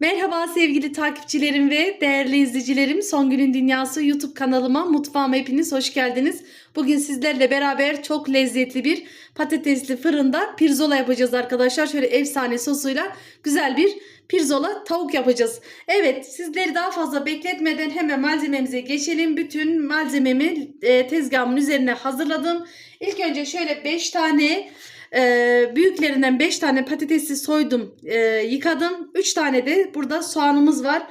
Merhaba sevgili takipçilerim ve değerli izleyicilerim. Son Günün Dünyası YouTube kanalıma, mutfağıma hepiniz hoş geldiniz. Bugün sizlerle beraber çok lezzetli bir patatesli fırında pirzola yapacağız arkadaşlar. Şöyle efsane sosuyla güzel bir pirzola tavuk yapacağız. Evet sizleri daha fazla bekletmeden hemen malzememize geçelim. Bütün malzememi e, tezgahımın üzerine hazırladım. İlk önce şöyle 5 tane ee, büyüklerinden 5 tane patatesi soydum, e, yıkadım. 3 tane de burada soğanımız var.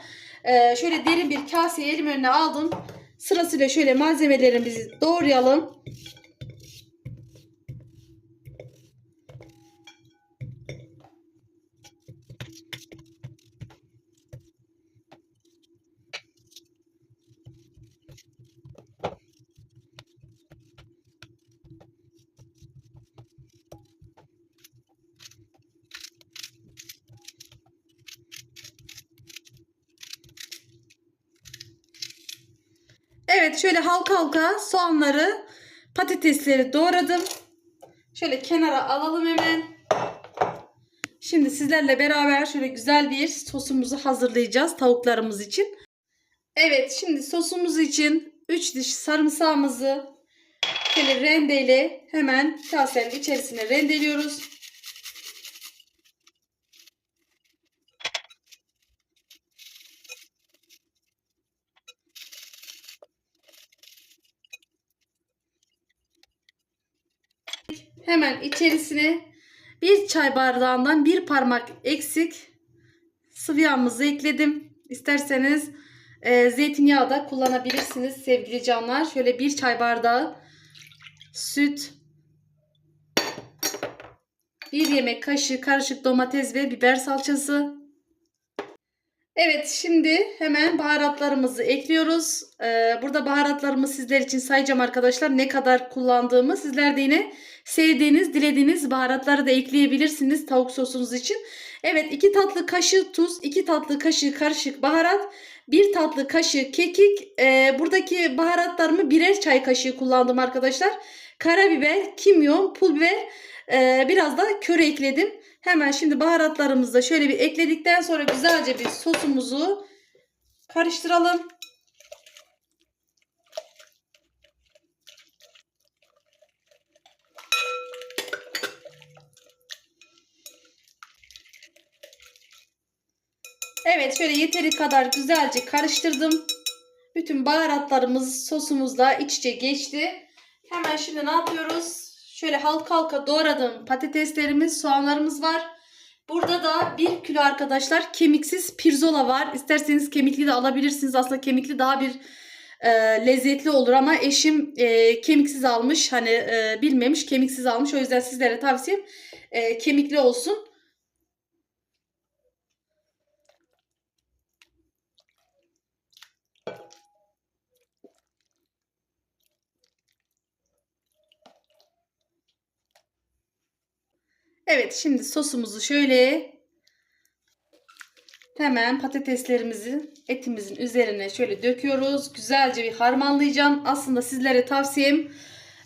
Ee, şöyle derin bir kaseyi elim önüne aldım. Sırasıyla şöyle malzemelerimizi doğrayalım. Evet şöyle halka halka soğanları, patatesleri doğradım. Şöyle kenara alalım hemen. Şimdi sizlerle beraber şöyle güzel bir sosumuzu hazırlayacağız tavuklarımız için. Evet şimdi sosumuz için 3 diş sarımsağımızı şöyle rendeyle hemen kasenin içerisine rendeliyoruz. Hemen içerisine bir çay bardağından bir parmak eksik sıvı yağımızı ekledim. İsterseniz e, zeytinyağı da kullanabilirsiniz sevgili canlar. Şöyle bir çay bardağı süt, bir yemek kaşığı karışık domates ve biber salçası. Evet şimdi hemen baharatlarımızı ekliyoruz. Ee, burada baharatlarımı sizler için sayacağım arkadaşlar. Ne kadar kullandığımı sizler de yine sevdiğiniz, dilediğiniz baharatları da ekleyebilirsiniz tavuk sosunuz için. Evet 2 tatlı kaşığı tuz, 2 tatlı kaşığı karışık baharat, 1 tatlı kaşığı kekik. Ee, buradaki baharatlarımı birer çay kaşığı kullandım arkadaşlar. Karabiber, kimyon, pul biber, e, biraz da köre ekledim. Hemen şimdi baharatlarımızı da şöyle bir ekledikten sonra güzelce bir sosumuzu karıştıralım. Evet şöyle yeteri kadar güzelce karıştırdım. Bütün baharatlarımız sosumuzla iç içe geçti. Hemen şimdi ne yapıyoruz? Şöyle halka halka doğradığım patateslerimiz, soğanlarımız var. Burada da 1 kilo arkadaşlar kemiksiz pirzola var. İsterseniz kemikli de alabilirsiniz. Aslında kemikli daha bir e, lezzetli olur ama eşim e, kemiksiz almış. Hani e, bilmemiş kemiksiz almış. O yüzden sizlere tavsiyem e, kemikli olsun. Evet şimdi sosumuzu şöyle hemen patateslerimizi etimizin üzerine şöyle döküyoruz. Güzelce bir harmanlayacağım. Aslında sizlere tavsiyem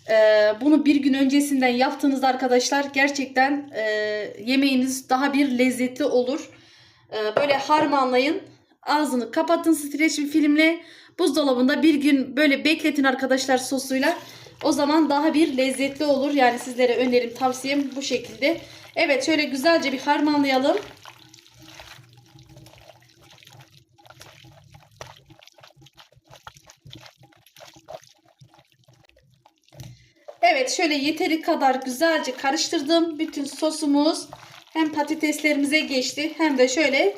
e, bunu bir gün öncesinden yaptığınızda arkadaşlar gerçekten e, yemeğiniz daha bir lezzetli olur. E, böyle harmanlayın. Ağzını kapatın streç bir filmle. Buzdolabında bir gün böyle bekletin arkadaşlar sosuyla. O zaman daha bir lezzetli olur. Yani sizlere önerim, tavsiyem bu şekilde. Evet şöyle güzelce bir harmanlayalım. Evet şöyle yeteri kadar güzelce karıştırdım. Bütün sosumuz hem patateslerimize geçti hem de şöyle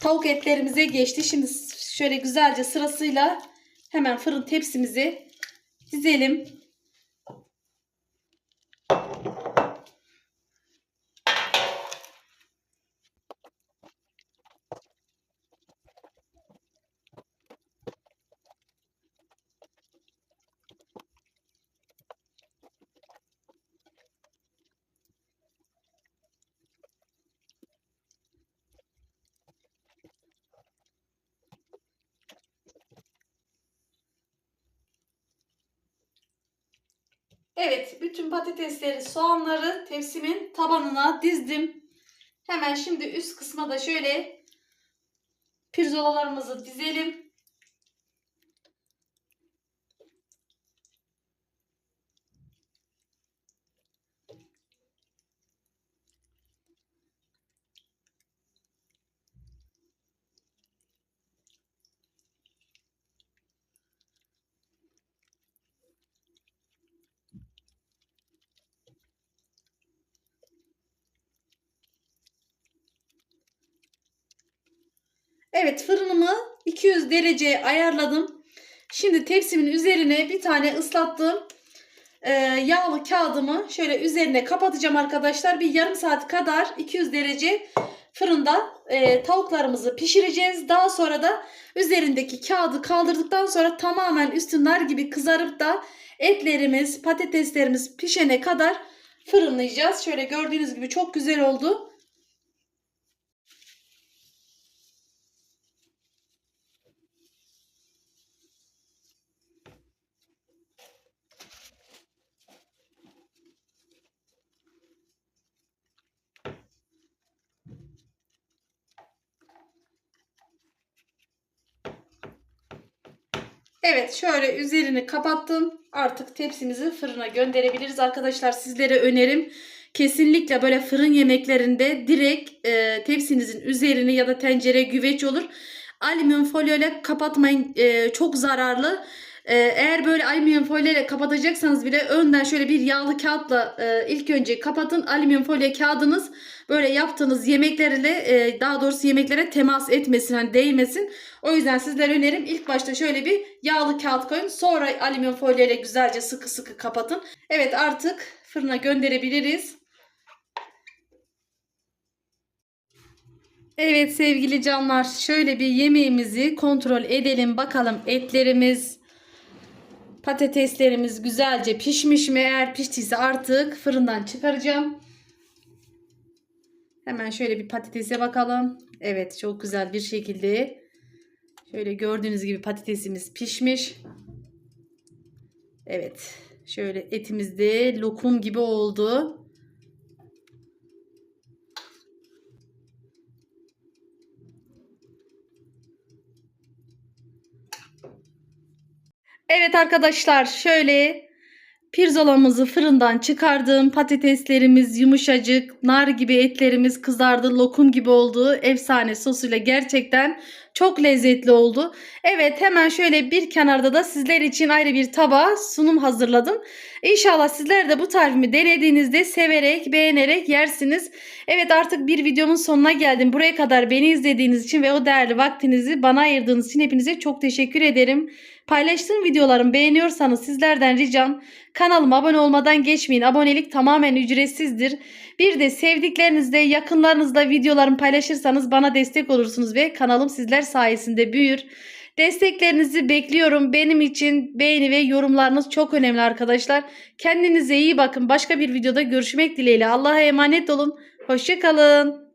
tavuk etlerimize geçti. Şimdi şöyle güzelce sırasıyla hemen fırın tepsimizi dizelim. Evet, bütün patatesleri, soğanları tepsimin tabanına dizdim. Hemen şimdi üst kısma da şöyle Pirzolalarımızı dizelim. Evet fırınımı 200 dereceye ayarladım. Şimdi tepsimin üzerine bir tane ıslattığım e, yağlı kağıdımı şöyle üzerine kapatacağım arkadaşlar. Bir yarım saat kadar 200 derece fırında e, tavuklarımızı pişireceğiz. Daha sonra da üzerindeki kağıdı kaldırdıktan sonra tamamen üstü nar gibi kızarıp da etlerimiz, patateslerimiz pişene kadar fırınlayacağız. Şöyle gördüğünüz gibi çok güzel oldu. Evet şöyle üzerini kapattım. Artık tepsimizi fırına gönderebiliriz arkadaşlar. Sizlere önerim kesinlikle böyle fırın yemeklerinde direkt e, tepsinizin üzerini ya da tencere güveç olur. Alüminyum folyo ile kapatmayın. E, çok zararlı. E, eğer böyle alüminyum folyo ile kapatacaksanız bile önden şöyle bir yağlı kağıtla e, ilk önce kapatın. Alüminyum folyo kağıdınız böyle yaptığınız yemeklerle e, daha doğrusu yemeklere temas etmesin hani değmesin. O yüzden sizlere önerim ilk başta şöyle bir yağlı kağıt koyun. Sonra alüminyum folyo ile güzelce sıkı sıkı kapatın. Evet artık fırına gönderebiliriz. Evet sevgili canlar şöyle bir yemeğimizi kontrol edelim bakalım etlerimiz patateslerimiz güzelce pişmiş mi eğer piştiyse artık fırından çıkaracağım. Hemen şöyle bir patatese bakalım. Evet çok güzel bir şekilde şöyle gördüğünüz gibi patatesimiz pişmiş. Evet şöyle etimiz de lokum gibi oldu. Evet arkadaşlar şöyle pirzolamızı fırından çıkardım. Patateslerimiz yumuşacık, nar gibi etlerimiz kızardı, lokum gibi oldu. Efsane sosuyla gerçekten çok lezzetli oldu. Evet hemen şöyle bir kenarda da sizler için ayrı bir tabağa sunum hazırladım. İnşallah sizler de bu tarifimi denediğinizde severek, beğenerek yersiniz. Evet artık bir videomun sonuna geldim. Buraya kadar beni izlediğiniz için ve o değerli vaktinizi bana ayırdığınız için hepinize çok teşekkür ederim. Paylaştığım videolarımı beğeniyorsanız sizlerden ricam kanalıma abone olmadan geçmeyin. Abonelik tamamen ücretsizdir. Bir de sevdiklerinizle, yakınlarınızla videolarımı paylaşırsanız bana destek olursunuz ve kanalım sizler sayesinde büyür. Desteklerinizi bekliyorum. Benim için beğeni ve yorumlarınız çok önemli arkadaşlar. Kendinize iyi bakın. Başka bir videoda görüşmek dileğiyle. Allah'a emanet olun. Hoşçakalın.